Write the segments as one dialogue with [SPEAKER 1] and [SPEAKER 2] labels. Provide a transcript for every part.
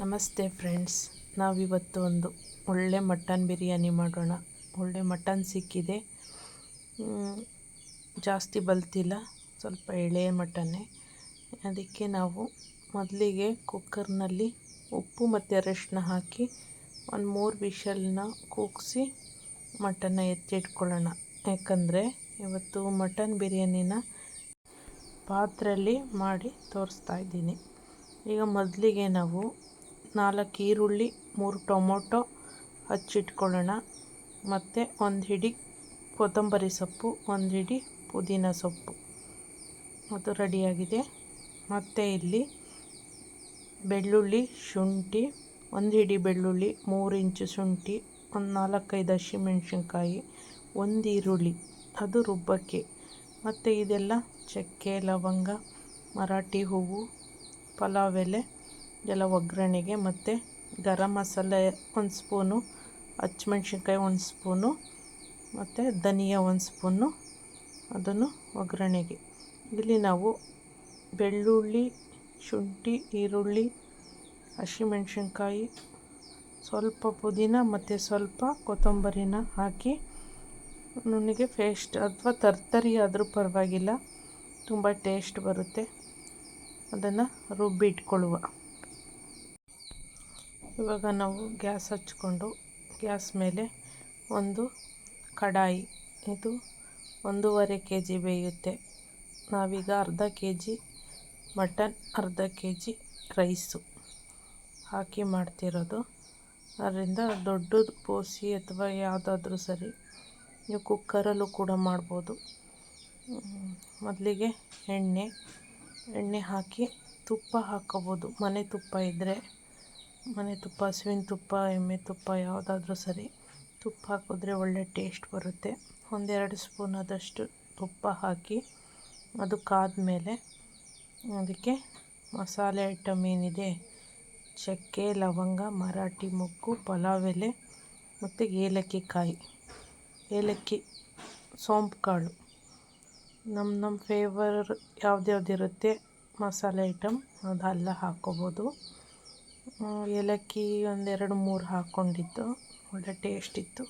[SPEAKER 1] ನಮಸ್ತೆ ಫ್ರೆಂಡ್ಸ್, ನಾವಿವತ್ತು ಒಂದು ಒಳ್ಳೆ ಮಟನ್ ಬಿರಿಯಾನಿ ಮಾಡೋಣ. ಒಳ್ಳೆ ಮಟನ್ ಸಿಕ್ಕಿದೆ. ಜಾಸ್ತಿ ಬಲ್ತಿಲ್ಲ, ಸ್ವಲ್ಪ ಎಳೆಯ ಮಟನ್ನೇ ಅದಕ್ಕೆ ನಾವು ಮೊದಲಿಗೆ ಕುಕ್ಕರ್ನಲ್ಲಿ ಉಪ್ಪು ಮತ್ತು ಅರಶಿನ ಹಾಕಿ ಒಂದು ಮೂರು ವಿಷಲ್ನ ಕೂಗಿಸಿ ಮಟನ್ನ ಎತ್ತಿಟ್ಕೊಳ್ಳೋಣ. ಯಾಕಂದರೆ ಇವತ್ತು ಮಟನ್ ಬಿರಿಯಾನಿನ ಪಾತ್ರೆಯಲ್ಲಿ ಮಾಡಿ ತೋರಿಸ್ತಾ ಇದ್ದೀನಿ. ಈಗ ಮೊದಲಿಗೆ ನಾವು ನಾಲ್ಕು ಈರುಳ್ಳಿ, ಮೂರು ಟೊಮೊಟೊ ಹಚ್ಚಿಟ್ಕೊಳ್ಳೋಣ. ಮತ್ತು ಒಂದು ಹಿಡಿ ಕೊತ್ತಂಬರಿ ಸೊಪ್ಪು, ಒಂದು ಹಿಡಿ ಪುದೀನ ಸೊಪ್ಪು. ಅದು ರೆಡಿಯಾಗಿದೆ. ಮತ್ತು ಇಲ್ಲಿ ಬೆಳ್ಳುಳ್ಳಿ ಶುಂಠಿ, ಒಂದು ಹಿಡಿ ಬೆಳ್ಳುಳ್ಳಿ, ಮೂರು ಇಂಚು ಶುಂಠಿ, ಒಂದು ನಾಲ್ಕೈದು ಹಸಿಮೆಣ್ಸಿನ್ಕಾಯಿ ಒಂದು ಈರುಳ್ಳಿ. ಅದು ರುಬ್ಬಕ್ಕೆ. ಮತ್ತು ಇದೆಲ್ಲ ಚಕ್ಕೆ, ಲವಂಗ, ಮರಾಠಿ ಹೂವು, ಪಲಾವ್ ಎಲೆ ಇದೆಲ್ಲ ಒಗ್ಗರಣೆಗೆ ಮತ್ತು ಗರಂ ಮಸಾಲೆ ಒಂದು ಸ್ಪೂನು ಹಚ್ಮೆಣ್ಸಿನ್ಕಾಯಿ ಒಂದು ಸ್ಪೂನು, ಮತ್ತು ಧನಿಯಾ ಒಂದು ಸ್ಪೂನು ಅದನ್ನು ಒಗ್ಗರಣೆಗೆ. ಇಲ್ಲಿ ನಾವು ಬೆಳ್ಳುಳ್ಳಿ, ಶುಂಠಿ, ಈರುಳ್ಳಿ, ಹಸಿಮೆಣ್ಸಿನ್ಕಾಯಿ, ಸ್ವಲ್ಪ ಪುದೀನ ಮತ್ತು ಸ್ವಲ್ಪ ಕೊತ್ತಂಬರಿನ ಹಾಕಿ ನನಗೆ ಪೇಸ್ಟ್ ಅಥವಾ ತರ್ತರಿ ಆದರೂ ಪರವಾಗಿಲ್ಲ, ತುಂಬ ಟೇಸ್ಟ್ ಬರುತ್ತೆ. ಅದನ್ನು ರುಬ್ಬಿ ಇಟ್ಕೊಳ್ಳುವ ಇವಾಗ ನಾವು ಗ್ಯಾಸ್ ಹಚ್ಕೊಂಡು ಗ್ಯಾಸ್ ಮೇಲೆ ಒಂದು ಕಡಾಯಿ, ಇದು ಒಂದೂವರೆ ಕೆ ಜಿ ಬೇಯುತ್ತೆ. ನಾವೀಗ ಅರ್ಧ ಕೆ ಜಿ ಮಟನ್, ಅರ್ಧ ಕೆ ಜಿ ರೈಸು ಹಾಕಿ ಮಾಡ್ತಿರೋದು. ಅದರಿಂದ ದೊಡ್ಡದು ಪೋಸಿ ಅಥವಾ ಯಾವುದಾದ್ರೂ ಸರಿ ನೀವು ಕುಕ್ಕರಲ್ಲೂ ಕೂಡ ಮಾಡ್ಬೋದು. ಮೊದಲಿಗೆ ಎಣ್ಣೆ ಎಣ್ಣೆ ಹಾಕಿ ತುಪ್ಪ ಹಾಕ್ಕೊಬೋದು ಮನೆ ತುಪ್ಪ ಇದ್ದರೆ ಮನೆ ತುಪ್ಪ, ಹಸುವಿನ ತುಪ್ಪ, ಎಮ್ಮೆ ತುಪ್ಪ ಯಾವುದಾದ್ರೂ ಸರಿ. ತುಪ್ಪ ಹಾಕಿದ್ರೆ ಒಳ್ಳೆ ಟೇಸ್ಟ್ ಬರುತ್ತೆ. ಒಂದೆರಡು ಸ್ಪೂನ್ ಆದಷ್ಟು ತುಪ್ಪ ಹಾಕಿ ಅದು ಕಾದ್ಮೇಲೆ ಅದಕ್ಕೆ ಮಸಾಲೆ ಐಟಮ್ ಏನಿದೆ? ಚಕ್ಕೆ, ಲವಂಗ, ಮರಾಠಿ ಮೊಗ್ಗು, ಪಲಾವ್ ಎಲೆ ಮತ್ತು ಏಲಕ್ಕಿ ಕಾಯಿ ಏಲಕ್ಕಿ, ಸೋಂಪು ಕಾಳು. ನಮ್ಮ ನಮ್ಮ ಫೇವರ್ ಯಾವ್ದು ಇರುತ್ತೆ ಮಸಾಲೆ ಐಟಮ್, ಅದೆಲ್ಲ ಹಾಕ್ಕೋಬೋದು ಏಲಕ್ಕಿ ಒಂದೆರಡು ಮೂರು ಹಾಕ್ಕೊಂಡಿದ್ದು. ಒಳ್ಳೆ ಟೇಸ್ಟ್ ಇತ್ತು.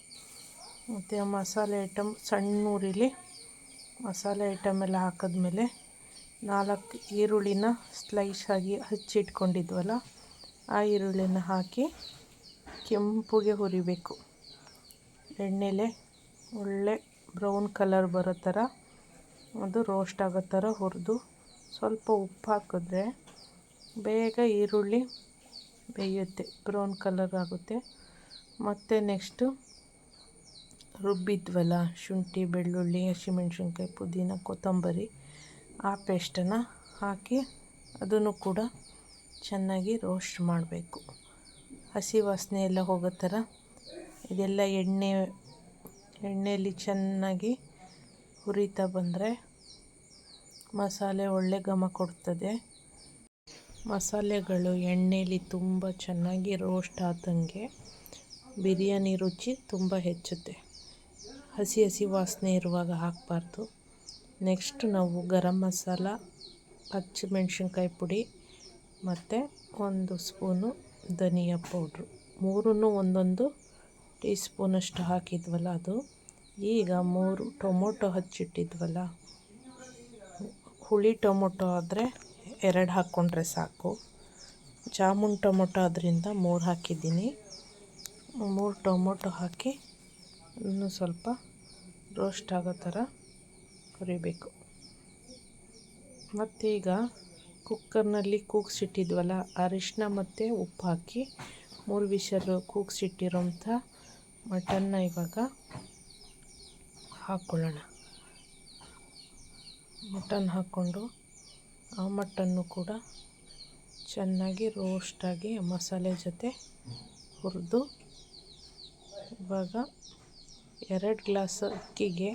[SPEAKER 1] ಮತ್ತು ಮಸಾಲೆ ಐಟಮ್ ಸಣ್ಣ ಉರಿಲಿ ಮಸಾಲೆ ಐಟಮ್ ಎಲ್ಲ ಹಾಕಿದ್ಮೇಲೆ ನಾಲ್ಕು ಈರುಳ್ಳಿನ ಸ್ಲೈಸ್ ಆಗಿ ಹಚ್ಚಿಟ್ಕೊಂಡಿದ್ವಲ್ಲ, ಆ ಈರುಳ್ಳಿನ ಹಾಕಿ ಕೆಂಪುಗೆ ಹುರಿಬೇಕು. ಎಣ್ಣೆಲೆ ಒಳ್ಳೆ ಬ್ರೌನ್ ಕಲರ್ ಬರೋ ಥರ ಅದು ರೋಸ್ಟ್ ಆಗೋ ಥರ ಹುರಿದು ಸ್ವಲ್ಪ ಉಪ್ಪು ಹಾಕಿದ್ರೆ ಬೇಗ ಈರುಳ್ಳಿ ಬೇಯುತ್ತೆ, ಬ್ರೌನ್ ಕಲರ್ ಆಗುತ್ತೆ. ಮತ್ತು ನೆಕ್ಸ್ಟು ರುಬ್ಬಿದ್ವಲ್ಲ, ಶುಂಠಿ, ಬೆಳ್ಳುಳ್ಳಿ, ಹಸಿಮೆಣ್ಸಿನ್ಕಾಯಿ, ಪುದೀನ, ಕೊತ್ತಂಬರಿ, ಆ ಪೇಸ್ಟನ್ನು ಹಾಕಿ ಅದನ್ನು ಕೂಡ ಚೆನ್ನಾಗಿ ರೋಸ್ಟ್ ಮಾಡಬೇಕು. ಹಸಿ ವಾಸನೆ ಎಲ್ಲ ಹೋಗೋ ಥರ ಇದೆಲ್ಲ ಎಣ್ಣೆ, ಎಣ್ಣೆಯಲ್ಲಿ ಚೆನ್ನಾಗಿ ಹುರಿತಾ ಬಂದರೆ ಮಸಾಲೆ ಒಳ್ಳೆ ಘಮ ಕೊಡ್ತದೆ. ಮಸಾಲೆಗಳು ಎಣ್ಣೆಯಲ್ಲಿ ತುಂಬ ಚೆನ್ನಾಗಿ ರೋಸ್ಟ್ ಆದಂಗೆ ಬಿರಿಯಾನಿ ರುಚಿ ತುಂಬ ಹೆಚ್ಚುತ್ತೆ. ಹಸಿ ಹಸಿ ವಾಸನೆ ಇರುವಾಗ ಹಾಕಬಾರ್ದು. ನೆಕ್ಸ್ಟ್ ನಾವು ಗರಂ ಮಸಾಲ ಹಸಿಮೆಣ್ಸಿನ್ಕಾಯಿ ಪುಡಿ ಮತ್ತು ಒಂದು ಸ್ಪೂನು ಧನಿಯಾ ಪೌಡ್ರು. ಮೂರೂ ಒಂದೊಂದು ಟೀ ಸ್ಪೂನಷ್ಟು ಹಾಕಿದ್ವಲ್ಲ ಅದು. ಈಗ ಮೂರು ಟೊಮೊಟೊ ಹಚ್ಚಿಟ್ಟಿದ್ವಲ್ಲ, ಹುಳಿ ಟೊಮೊಟೊ ಆದರೆ ಎರಡು ಹಾಕ್ಕೊಂಡ್ರೆ ಸಾಕು. ಜಾಮೂನ್ ಟೊಮೊಟೊ ಅದರಿಂದ ಮೂರು ಹಾಕಿದ್ದೀನಿ. ಮೂರು ಟೊಮೊಟೊ ಹಾಕಿ ಇನ್ನೂ ಸ್ವಲ್ಪ ರೋಸ್ಟ್ ಆಗೋ ಥರ ಹುರಿಬೇಕು. ಮತ್ತೀಗ ಕುಕ್ಕರ್ನಲ್ಲಿ ಕೂಗಿಸಿಟ್ಟಿದ್ವಲ್ಲ ಅರಿಶಿನ ಮತ್ತು ಉಪ್ಪು ಹಾಕಿ ಮೂರು ವಿಷಲು ಕೂಗಿಸಿಟ್ಟಿರೋಂಥ ಮಟನ್ನ ಇವಾಗ ಹಾಕ್ಕೊಳ್ಳೋಣ ಮಟನ್ ಹಾಕ್ಕೊಂಡು ಆ ಮಟನ್ನು ಕೂಡ ಚೆನ್ನಾಗಿ ರೋಸ್ಟಾಗಿ ಮಸಾಲೆ ಜೊತೆ ಹುರಿದು, ಇವಾಗ ಎರಡು ಗ್ಲಾಸ್ ಅಕ್ಕಿಗೆ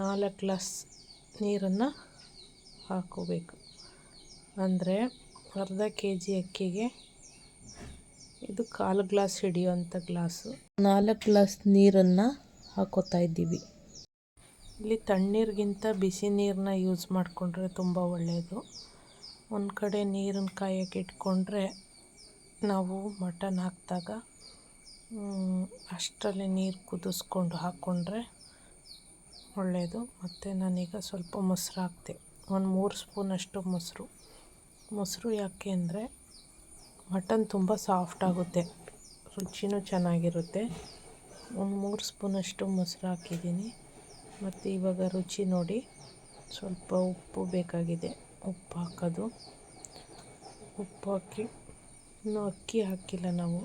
[SPEAKER 1] ನಾಲ್ಕು ಗ್ಲಾಸ್ ನೀರನ್ನು ಹಾಕೋಬೇಕು ಅಂದರೆ ಅರ್ಧ ಕೆ ಜಿ ಅಕ್ಕಿಗೆ ಇದು ಕಾಲು ಗ್ಲಾಸ್ ಹಿಡಿಯುವಂಥ ಗ್ಲಾಸು. ನಾಲ್ಕು ಗ್ಲಾಸ್ ನೀರನ್ನು ಹಾಕೋತಾ ಇದ್ದೀವಿ. ಇಲ್ಲಿ ತಣ್ಣೀರಿಗಿಂತ ಬಿಸಿ ನೀರನ್ನ ಯೂಸ್ ಮಾಡಿಕೊಂಡ್ರೆ ತುಂಬ ಒಳ್ಳೆಯದು ಒಂದು ಕಡೆ ನೀರನ್ನು ಕಾಯೋಕೆ ಇಟ್ಕೊಂಡ್ರೆ ನಾವು ಮಟನ್ ಹಾಕಿದಾಗ ಅಷ್ಟರಲ್ಲಿ ನೀರು ಕುದಿಸ್ಕೊಂಡು ಹಾಕ್ಕೊಂಡ್ರೆ ಒಳ್ಳೆಯದು ಮತ್ತು ನಾನೀಗ ಸ್ವಲ್ಪ ಮೊಸರು ಹಾಕ್ತೆ ಒಂದು ಮೂರು ಸ್ಪೂನಷ್ಟು ಮೊಸರು. ಮೊಸರು ಯಾಕೆ ಅಂದರೆ ಮಟನ್ ತುಂಬ ಸಾಫ್ಟ್ ಆಗುತ್ತೆ, ರುಚಿನೂ ಚೆನ್ನಾಗಿರುತ್ತೆ. ಒಂದು ಮೂರು ಸ್ಪೂನಷ್ಟು ಮೊಸರು ಹಾಕಿದ್ದೀನಿ. ಮತ್ತು ಇವಾಗ ರುಚಿ ನೋಡಿ. ಸ್ವಲ್ಪ ಉಪ್ಪು ಬೇಕಾಗಿದೆ. ಉಪ್ಪು ಹಾಕೋದು. ಉಪ್ಪು ಹಾಕಿ. ಇನ್ನೂ ಅಕ್ಕಿ ಹಾಕಿಲ್ಲ ನಾವು.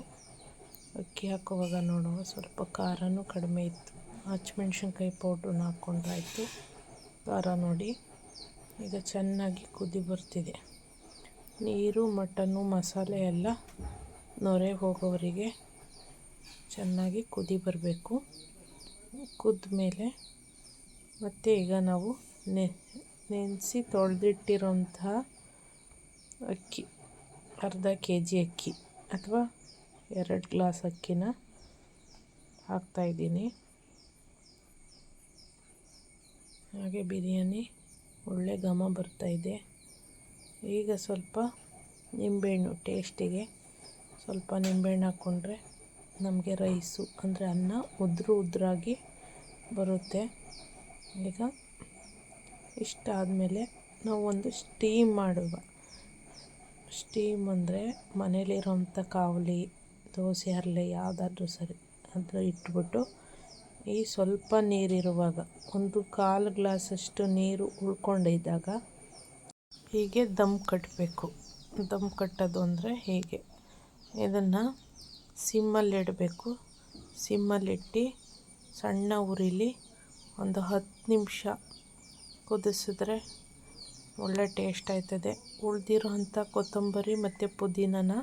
[SPEAKER 1] ಅಕ್ಕಿ ಹಾಕುವಾಗ ನೋಡುವ. ಸ್ವಲ್ಪ ಖಾರನೂ ಕಡಿಮೆ ಇತ್ತು. ಹಚ್ಮೆಣ್ಸಿನ್ಕಾಯಿ ಪೌಡ್ರನ್ನ ಹಾಕ್ಕೊಂಡ್ರಾಯಿತು ಖಾರ ನೋಡಿ. ಈಗ ಚೆನ್ನಾಗಿ ಕುದಿ ಬರ್ತಿದೆ. ನೀರು ಮಟನ್ನು ಮಸಾಲೆ ಎಲ್ಲ ನೊರೆ ಹೋಗೋವರಿಗೆ ಚೆನ್ನಾಗಿ ಕುದಿ ಬರಬೇಕು. ಕುದ್ದ ಮೇಲೆ ಮತ್ತು ಈಗ ನಾವು ನೆನೆಸಿ ತೊಳೆದಿಟ್ಟಿರೋಂತಹ ಅಕ್ಕಿ, ಅರ್ಧ ಕೆ ಜಿ ಅಕ್ಕಿ ಅಥವಾ ಎರಡು ಗ್ಲಾಸ್ ಅಕ್ಕಿನ ಹಾಕ್ತಾಯಿದ್ದೀನಿ ಹಾಗೆ ಬಿರಿಯಾನಿ ಒಳ್ಳೆ ಘಮ ಬರ್ತಾಯಿದೆ ಈಗ ಸ್ವಲ್ಪ ನಿಂಬೆಹಣ್ಣು ಟೇಸ್ಟಿಗೆ ಸ್ವಲ್ಪ ನಿಂಬೆಹಣ್ಣು ಹಾಕ್ಕೊಂಡ್ರೆ ನಮಗೆ ರೈಸು, ಅಂದರೆ ಅನ್ನ ಉದ್ರು ಉದ್ರಾಗಿ ಬರುತ್ತೆ. ಈಗ ಇಷ್ಟ ಆದಮೇಲೆ ನಾವು ಒಂದು ಸ್ಟೀಮ್ ಮಾಡುವ. ಸ್ಟೀಮ್ ಅಂದರೆ ಮನೇಲಿರೋಂಥ ಕಾವಲಿ, ದೋಸೆ ಹರಳೆ ಯಾವುದಾದ್ರೂ ಸರಿ ಅದು ಇಟ್ಬಿಟ್ಟು ಈ ಸ್ವಲ್ಪ ನೀರಿರುವಾಗ ಒಂದು ಕಾಲು ಗ್ಲಾಸಷ್ಟು ನೀರು ಉಳ್ಕೊಂಡಿದ್ದಾಗ ಹೀಗೆ ದಮ್ ಕಟ್ಟಬೇಕು ದಮ್ ಕಟ್ಟೋದು ಅಂದರೆ ಹೀಗೆ. ಇದನ್ನು ಸಿಮ್ಮಲ್ಲಿಡಬೇಕು. ಸಿಮ್ಮಲ್ಲಿಟ್ಟು ಸಣ್ಣ ಉರಿಲಿ ಒಂದು ಹತ್ತು ನಿಮಿಷ ಕುದಿಸಿದ್ರೆ ಒಳ್ಳೆ ಟೇಸ್ಟ್ ಆಯ್ತದೆ. ಉಳಿದಿರೋ ಕೊತ್ತಂಬರಿ ಮತ್ತು ಪುದೀನನ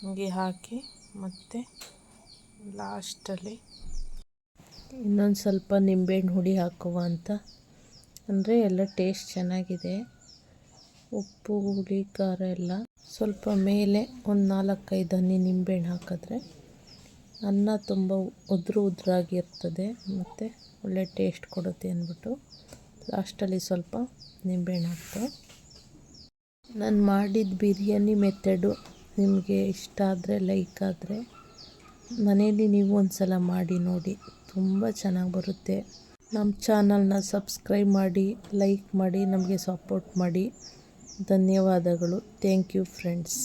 [SPEAKER 1] ಹಂಗೆ ಹಾಕಿ ಮತ್ತು ಲಾಸ್ಟಲ್ಲಿ ಇನ್ನೊಂದು ಸ್ವಲ್ಪ ನಿಂಬೆಹಣ್ಣು ಹುಡಿ ಹಾಕುವ ಅಂತ. ಅಂದರೆ ಎಲ್ಲ ಟೇಸ್ಟ್ ಚೆನ್ನಾಗಿದೆ. ಉಪ್ಪು, ಹುಳಿ, ಖಾರ ಎಲ್ಲ ಸ್ವಲ್ಪ ಮೇಲೆ ಒಂದು ನಾಲ್ಕೈದು ಹನಿ ನಿಂಬೆಹಣ್ಣು ಹಾಕಿದ್ರೆ ಅನ್ನ ತುಂಬ ಉದುರು ಉದುರಾಗಿರ್ತದೆ ಮತ್ತು ಒಳ್ಳೆ ಟೇಸ್ಟ್ ಕೊಡುತ್ತೆ ಅಂದ್ಬಿಟ್ಟು ಲಾಸ್ಟಲ್ಲಿ ಸ್ವಲ್ಪ ನಿಂಬೆಹಣ್ಣು ಹಾಕ್ತು. ನಾನು ಮಾಡಿದ ಬಿರಿಯಾನಿ ಮೆಥಡು ನಿಮಗೆ ಇಷ್ಟ ಆದರೆ ಲೈಕ್ ಆದರೆ ಮನೆಯಲ್ಲಿ ನೀವು ಒಂದು ಸಲ ಮಾಡಿ ನೋಡಿ, ತುಂಬ ಚೆನ್ನಾಗಿ ಬರುತ್ತೆ. ನಮ್ಮ ಚಾನಲ್ನ ಸಬ್ಸ್ಕ್ರೈಬ್ ಮಾಡಿ ಲೈಕ್ ಮಾಡಿ, ನಮಗೆ ಸಪೋರ್ಟ್ ಮಾಡಿ. ಧನ್ಯವಾದಗಳು. Thank you friends